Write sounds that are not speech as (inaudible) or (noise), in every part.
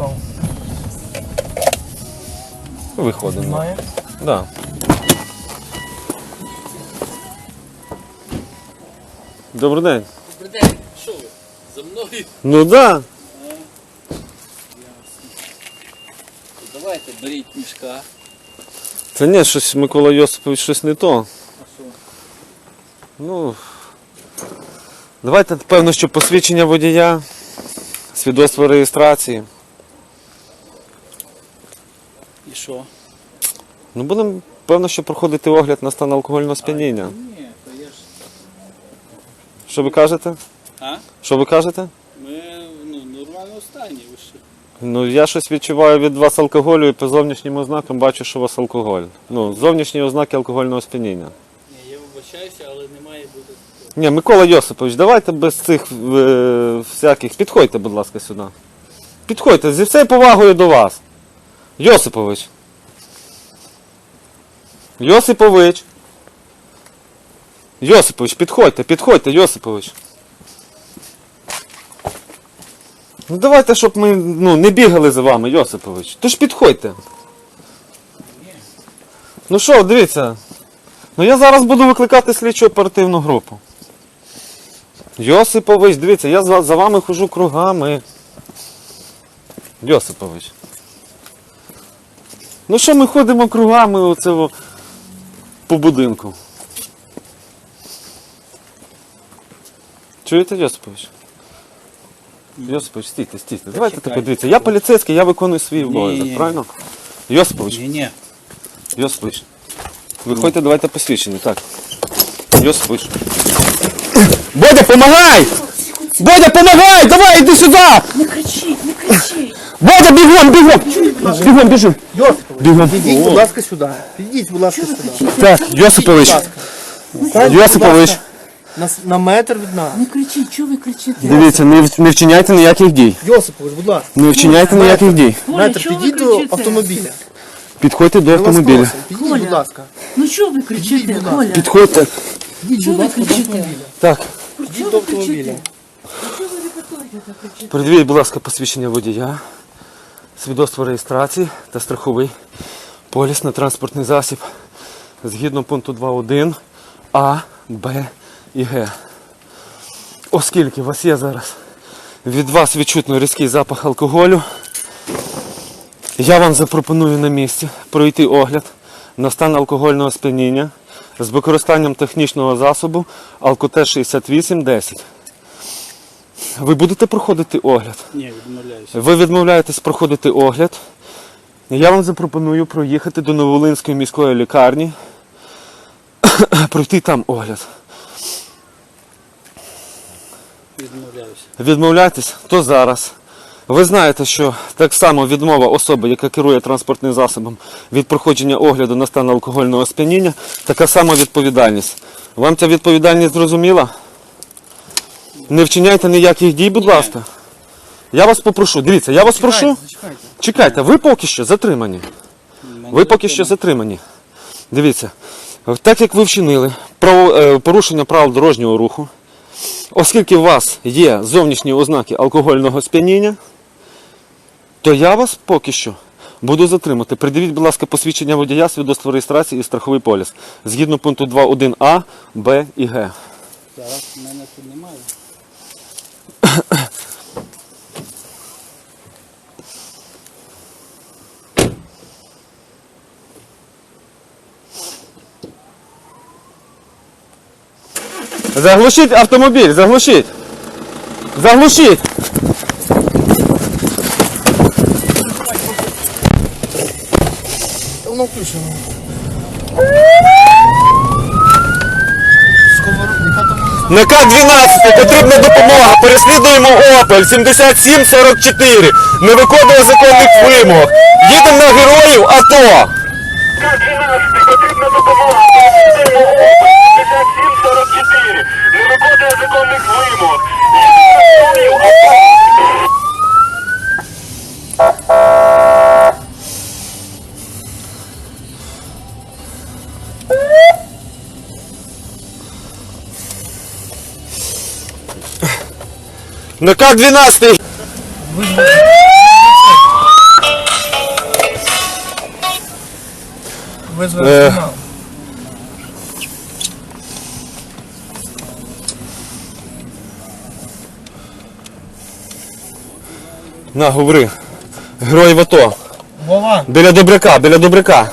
став. Виходимо. Знає. Да. Добрий день. Добрий день, що ви? За мною? Ну да. Давайте беріть мішка. Це ні, щось Микола Йосипович щось не то. А що? Ну. Давайте, певно, що посвідчення водія, свідоцтво реєстрації. І що? Ну будемо, певно, що проходити огляд на стан алкогольного сп'яніння. Ні, то я ж. Що ви кажете? А? Що ви кажете? Ми ну, нормально стані, ви що? Ну я щось відчуваю від вас алкоголю і по зовнішнім ознакам бачу, що у вас алкоголь. Ну, зовнішні ознаки алкогольного сп'яніння. Ні, я вибачаюся, але не має бути. Ні, Микола Йосипович, давайте без цих е, всяких. Підходьте, будь ласка, сюди. Підходьте зі всією повагою до вас. Йосипович. Йосипович. Йосипович, підходьте, підходьте, Йосипович. Ну давайте, щоб ми ну, не бігали за вами, Йосипович. Тож підходьте. Ну що, дивіться. Ну я зараз буду викликати слідчу оперативну групу. Йосипович, дивіться, я за, за вами хожу кругами. Йосипович. Ну що ми ходимо кругами оце во, по будинку? Чуєте, Йосипович? Йосипович, стійте, стійте. Давайте тако дивіться. Я поліцейський, я виконую свій обов'язок, правильно? Йосипович, Ні, ні. Йосипович. Виходьте, давайте посвідчення, так. Йосипович. Бодя, помагай! Бодя, помагай! Давай, іди сюди! Не кричи, не кричи. Бодя, бігом, бігом! Бігом, біжи. Бігом. Підіть, будь ласка, сюди. Підіть, будь ласка, сюди. Так, Йосипович. Станьте, Йосипович, ласка, На, с- на метр від нас. Не кричи, чого ви кричите? дивіться, не, в- не вчиняйте ніяких дій. Йосипович, будь ласка. Не вчиняйте ніяких дій. Коля, Метр, чого ви підіть до кричите? автомобіля. Підходьте до вас автомобіля. просимо, Підіть, Коля. будь ласка. Ну чого ви кричите, Коля? Підходьте. Підіть, Чого будь ви ласка, до кричите? автомобіля. Так, Підіть до автомобіля. Чого ви кричите? придивіть, будь ласка, посвідчення водія, свідоцтво реєстрації та страховий поліс на транспортний засіб згідно пункту 2.1 А, Б і Г. Оскільки у вас є зараз від вас відчутно різкий запах алкоголю, я вам запропоную на місці пройти огляд на стан алкогольного сп'яніння з використанням технічного засобу Алкотеж 6810. Ви будете проходити огляд? Ні, відмовляюся. Ви відмовляєтесь проходити огляд. Я вам запропоную проїхати до Новолинської міської лікарні, (coughs) пройти там огляд. Відмовляюся. Відмовляєтесь, то зараз. Ви знаєте, що так само відмова особи, яка керує транспортним засобом від проходження огляду на стан алкогольного сп'яніння, така сама відповідальність. Вам ця відповідальність зрозуміла? Не вчиняйте ніяких дій, будь ласка. Я вас попрошу, дивіться, я вас прошу. Чекайте, ви поки що затримані. Ви поки що затримані. Дивіться, так як ви вчинили е, порушення правил дорожнього руху, оскільки у вас є зовнішні ознаки алкогольного сп'яніння, то я вас поки що буду затримати. Придивіть, будь ласка, посвідчення водія, свідоцтво реєстрації і страховий поліс згідно пункту 2.1а, Б і Г. Зараз в мене тут немає. Заглушіть автомобіль, заглушіть. Заглушіть. Воно включено. Сковородника там На К-12 потрібна допомога. Переслідуємо Опель 7744. Не виконує законних вимог. Їдемо на героїв АТО. К-12, потрібна допомога. Переслідуємо опит Ну как 12 Визвали На, говори. Герой в АТО. Вова, Біля добряка, біля добряка.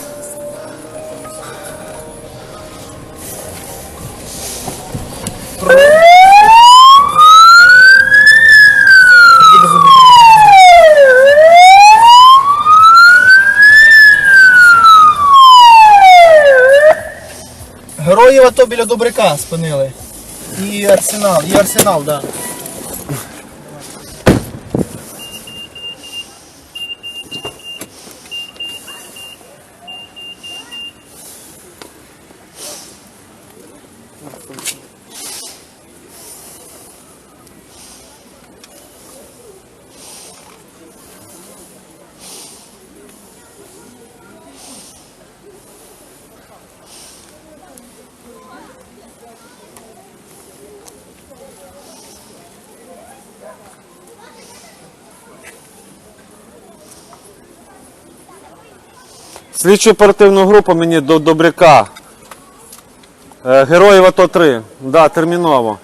Біля Добряка спинили. І арсенал, і арсенал, так. Да. Слідчу оперативну групу мені до добряка. Е, Героїв АТО 3. Да, терміново.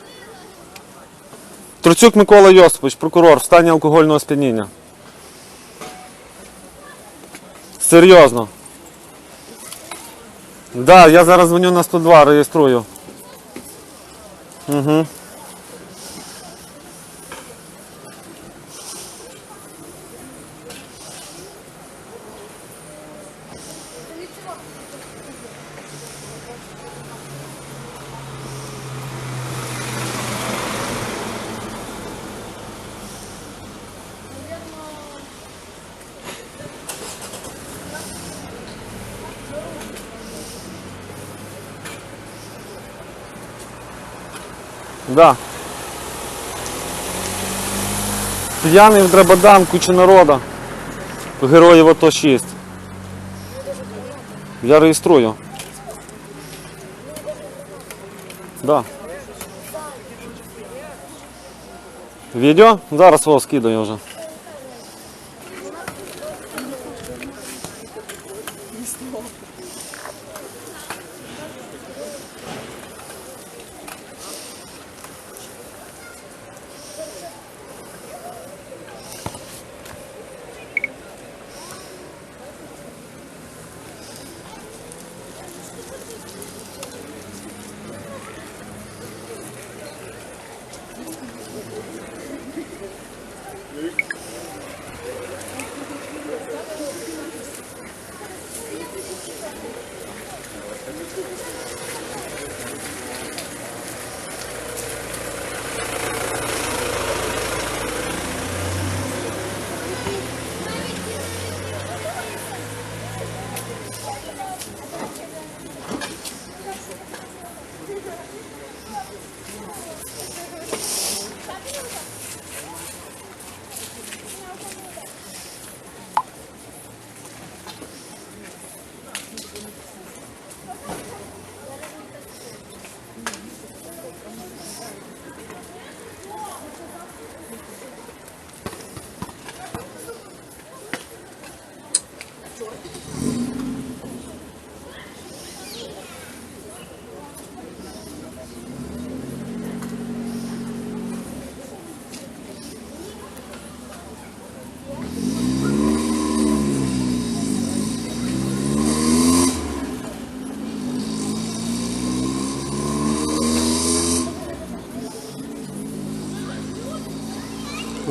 Труцюк Микола Йосипович, прокурор, в стані алкогольного сп'яніння. Серйозно. Да, я зараз дзвоню на 102, реєструю. Угу. Да. П'яний в Драбадан, куча народа. Героїв АТО 6. Я реєструю. Да. Відео? Зараз його скидаю вже.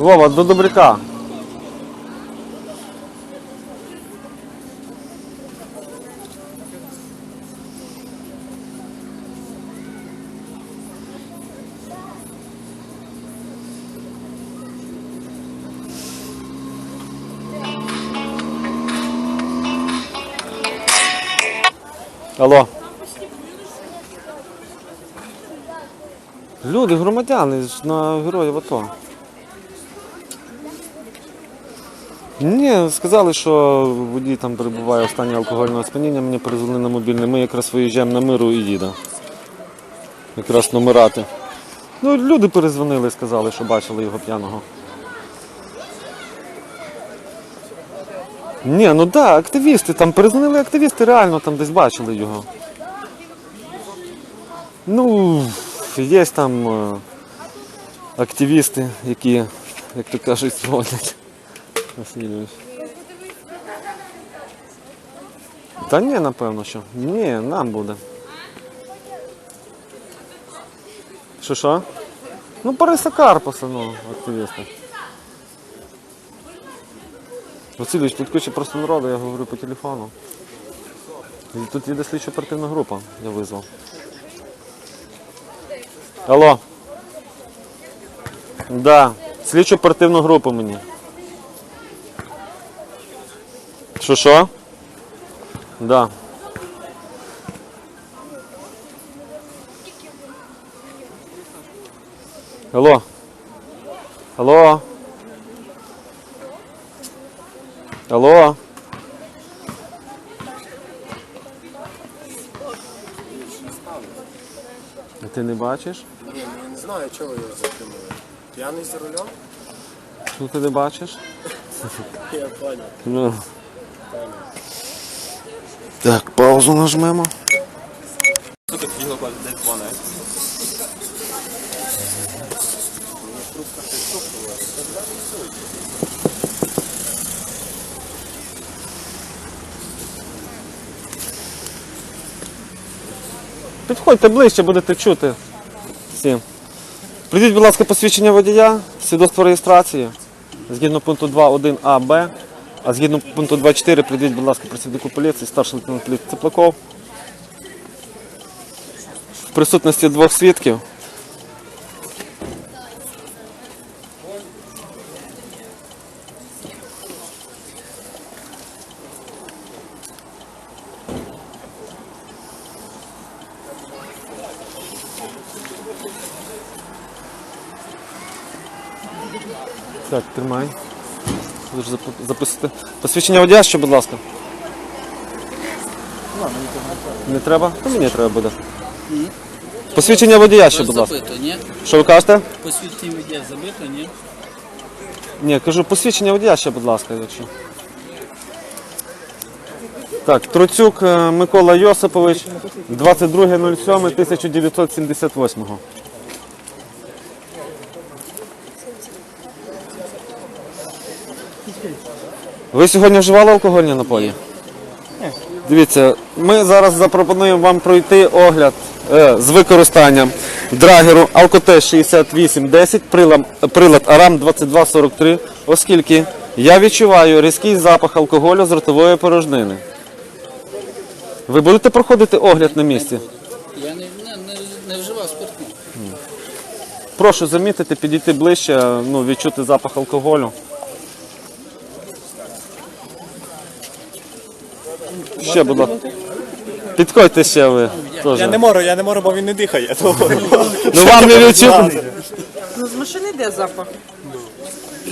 Вова, до добряка. Алло. Люди, громадяни на героїв АТО. Ні, сказали, що водій там перебуває в стані алкогольного сп'яніння, мені перезвонили на мобільний. Ми якраз виїжджаємо на миру і їдемо. Якраз номерати. Ну, люди перезвонили, сказали, що бачили його п'яного. Ні, ну так, да, активісти, там перезвонили активісти, реально там десь бачили його. Ну, є там е, активісти, які, як то кажуть, дзвонять. Васильович. Та ні, напевно, що. Ні, нам буде. Що що? Ну, Бориса Карпаса, ну, активіста. Васильович, тут куча просто народу, я говорю по телефону. Тут їде слідчо оперативна група, я визвав. Алло. Да, слідчо оперативну групу мені. Що що? Да. Алло. Алло. Алло. А ти не бачиш? Ну я не знаю, чого його затримали. П'яний за рулем? Що ти не бачиш? (laughs) Я понял. Ну. Так, паузу нажмемо. Підходьте ближче, будете чути. Всі. Придіть, будь ласка, посвідчення водія, свідоцтво реєстрації. Згідно пункту 2.1 А, Б. А згідно пункту 2.4 придіть, будь ласка, працівнику поліції, старший лейтенант поліції Теплаков. В присутності двох свідків. Так, тримай. Запу- записати. Посвідчення водія ще, будь ласка. Не треба? Ну, мені треба буде. Посвідчення водія ще, будь ласка. Забито, ні? Що ви кажете? Посвідчення водія забито, ні? Ні, кажу, посвідчення водія ще, будь ласка, якщо. Так, Троцюк е, Микола Йосипович, 22.07.1978. Ви сьогодні вживали алкогольні напої? Дивіться, ми зараз запропонуємо вам пройти огляд е, з використанням драгеру Алкотеж 6810, прилад, прилад Арам 2243, оскільки я відчуваю різкий запах алкоголю з ротової порожнини. Ви будете проходити огляд на місці? Я не, не, не, вживав спиртну. Прошу замітити, підійти ближче, ну, відчути запах алкоголю. Ще, будь ласка. Підходьте ще ви. теж. Я не можу, я не можу, бо він не дихає. Ну вам не відчути. Ну, з машини йде запах.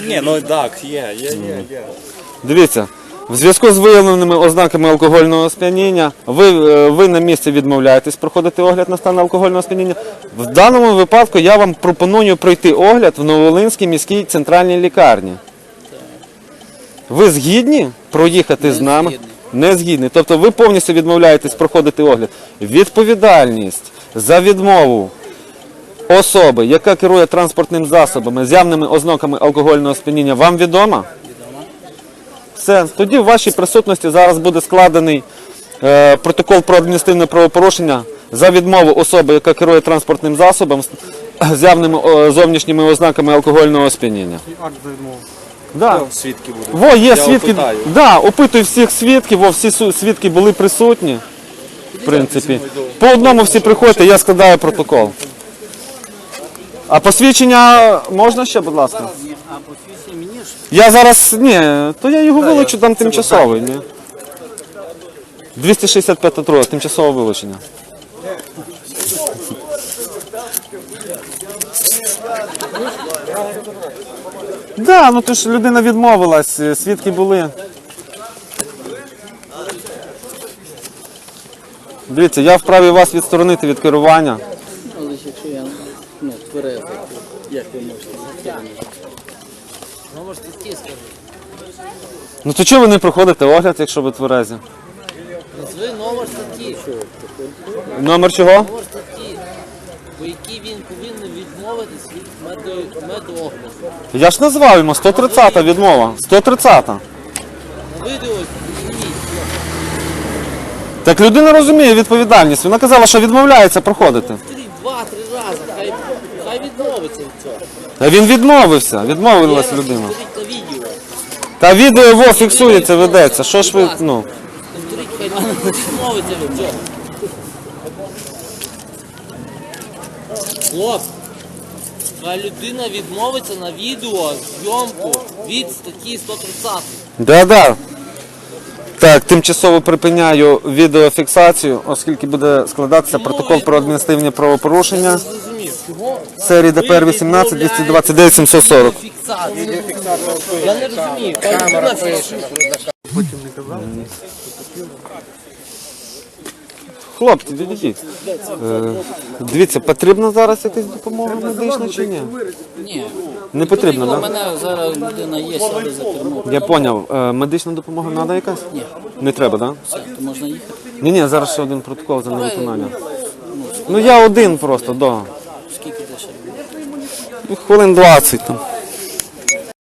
Ні, ну так, є, є, є, є. Дивіться, в зв'язку з виявленими ознаками алкогольного сп'яніння, ви, е, ви на місці відмовляєтесь проходити огляд на стан алкогольного сп'яніння. В даному випадку я вам пропоную пройти огляд в Новолинській міській центральній лікарні. Ви згідні проїхати з нами? згідний. Не згідні. Тобто ви повністю відмовляєтесь проходити огляд. Відповідальність за відмову особи, яка керує транспортним засобами з явними ознаками алкогольного сп'яніння, вам відома? Все, тоді в вашій присутності зараз буде складений е, протокол про адміністративне правопорушення за відмову особи, яка керує транспортним засобом з, явними о, зовнішніми ознаками алкогольного сп'яніння. Акт за відмову. Да. Свідки будуть. Во, є свідки. опитаю. Да, опитуй всіх свідків, во, всі су- свідки були присутні. В принципі. По одному всі приходьте, я складаю протокол. А посвідчення можна ще, будь ласка? А посвідчення мені ж Я зараз. Ні, то я його вилучу, там тимчасовий, ні. 265 троє, тимчасове вилучення. Да, ну то ж людина відмовилась, е, свідки були. Дивіться, я вправі вас відсторонити від керування. Але ж якщо я ну, тверезий, як ви можете? Не? Ну, може, ти скажи. Ну то чого ви не проходите огляд, якщо ви тверезі? Назви номер статті. Номер чого? Номер статті, по якій він повинен відмовитись від медо- медоогляду. Я ж назвав йому 130 відмова. 130. На відео зніміть. Так людина розуміє відповідальність. Вона казала, що відмовляється проходити. Повторіть два-три рази, хай, хай відмовиться від цього. Та він відмовився, відмовилась людина. Повторіть на відео. Та відео во фіксується, ведеться. Що ж ви, ну. Повторіть, хай відмовиться від цього. Хлоп, хай людина відмовиться на відео, зйомку від статті 130. Да-да. Так, тимчасово припиняю відеофіксацію, оскільки буде складатися протокол про адміністративні правопорушення Зрозумів, чого серії ДПР 18 229 740. фіксацію? Я не розумію, хай людина фіксує. Хлопці, відійдіть. Е, дивіться, потрібна зараз якась допомога медична чи ні? Ні. Не потрібно, У так? Мене зараз людина є, сяде за кермо. Я поняв. Е, медична допомога треба якась? Ні. Не треба, так? Все, то можна їхати. Ні, ні, зараз ще один протокол за невиконання. Ну я один просто, да. Скільки дешевле? Ну, Хвилин 20 там.